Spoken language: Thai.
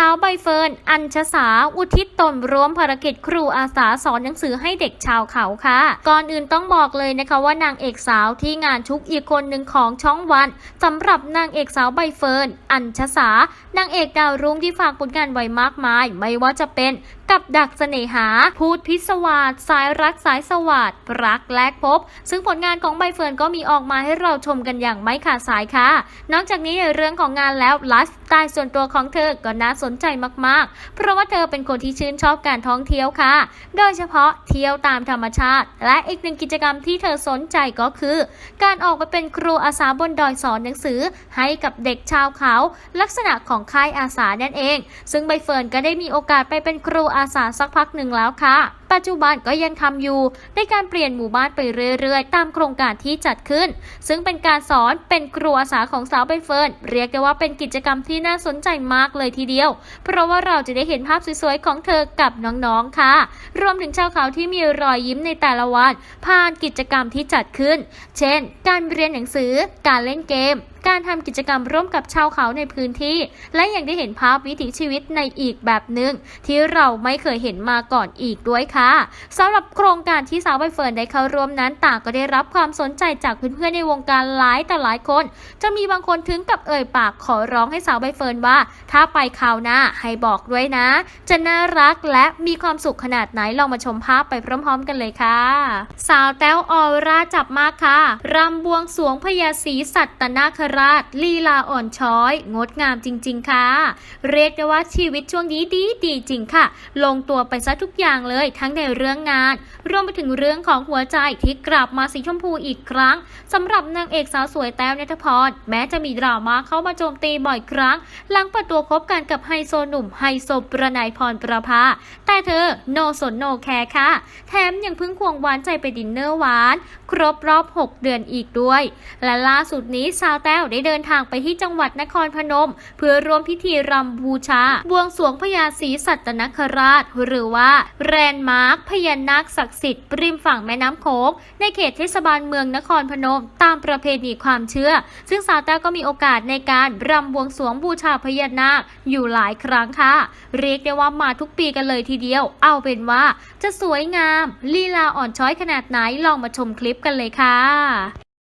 สาวใบเฟิร์น อัญชสา อุทิศตนร่วมภารกิจครูอาสาสอนหนังสือให้เด็กชาวเขาค่ะ ก่อนอื่นต้องบอกเลยนะคะว่านางเอกสาวที่งานชุกอีกคนหนึ่งของช่องวันสำหรับนางเอกสาวใบเฟิร์น อัญชสา นางเอกดาวรุ่งที่ฝากผลงานไว้มากมาย ไม่ว่าจะเป็นกับดักเสน่หา พูดพิศวาสสายรักสายสวัสดรักแลกพบ ซึ่งผลงานของใบเฟิร์นก็มีออกมาให้เราชมกันอย่างไม่ขาดสายค่ะ นอกจากนี้ในเรื่องของงานแล้วไลฟ์สไตล์ส่วนตัวของเธอก็น่าสนใจมากๆ เพราะว่าเธอเป็นคนที่ชื่นชอบการท่องเที่ยวค่ะ โดยเฉพาะเที่ยวตามธรรมชาติ และอีกหนึ่งกิจกรรมที่เธอสนใจก็คือ การออกไปเป็นครูอาสาบนดอยสอนหนังสือ ให้กับเด็กชาวเขา ลักษณะของค่ายอาสานั่นเอง ซึ่งใบเฟิร์นก็ได้มีโอกาสไปเป็นครูอาสาสักพักหนึ่งแล้วค่ะ ปัจจุบันก็ยังทำอยู่ในการเปลี่ยนหมู่บ้านไปเรื่อยๆ ตามโครงการที่จัดขึ้น ซึ่งเป็นการสอนเป็นครูอาสาของสาวใบเฟิร์นเรียกได้ว่าเป็นกิจกรรมที่น่าสนใจมากเลยทีเดียว เพราะว่าเราจะได้เห็นภาพสวยๆของเธอกับน้องๆค่ะ รวมถึงชาวเขาที่มีรอยยิ้มในแต่ละวันผ่านกิจกรรมที่จัดขึ้น เช่น การเรียนหนังสือ การเล่นเกม การทำกิจกรรมร่วมกับชาวเขาในพื้นที่ และยังได้เห็นภาพวิถีชีวิตในอีกแบบหนึ่งที่เราไม่เคยเห็นมาก่อนอีกด้วยค่ะสำหรับโครงการที่สาวใบเฟิร์นได้เข้าร่วมนั้นต่างก็ได้รับความสนใจจากเพื่อนๆในวงการหลายแต่หลายคน จะมีบางคนถึงกับเอ่ยปากขอร้องให้สาวใบเฟิร์นว่า ถ้าไปคราวหน้าให้บอกด้วยนะ จะน่ารักและมีความสุขขนาดไหนลองมาชมภาพไปพร้อม ๆ กันเลยค่ะ สาวแต้วออร่าจับมากค่ะรำบวงสวงพญาศรีสัตนาคราช ลีลาอ่อนช้อย งดงามจริง ๆ ค่ะ เรียกได้ว่าชีวิตช่วงนี้ดีดีจริงค่ะ ลงตัวไปซะทุกอย่างเลยทั้งในเรื่องงาน รวมไปถึงเรื่องของหัวใจที่กลับมาสีชมพูอีกครั้งสำหรับนางเอกสาวสวยแต้วนตรพร แม้จะมีดราม่าเข้ามาโจมตีบ่อยครั้ง หลังเปิดตัวคบกันกับไฮโซหนุ่มไฮโซประนายพรประภา แต่เธอโนสนโนแคร์ค่ะ แถมยังเพิ่งควงหวานใจไปดินเนอร์หวาน ครบรอบ 6 เดือนอีกด้วย และล่าสุดนี้สาวแต้วได้เดินทางไปที่จังหวัดนครพนม เพื่อร่วมพิธีรำบูชา บวงสรวงพญาศรีสัตนคราช หรือว่าแรนมาร์คพญานาคศักดิ์สิทธิ์ริมฝั่งแม่น้ำโขงในเขตเทศบาลเมืองนครพนม ตามประเพณีความเชื่อ ซึ่งสาวแต้วก็มีโอกาสในการรำบวงสรวงบูชาพญานาคอยู่หลายครั้งค่ะ เรียกได้ว่ามาทุกปีกันเลยทีเดียว เอาเป็นว่าจะสวยงาม ลีลาอ่อนช้อยขนาดไหนลองมาชมคลิปกันเลยค่ะ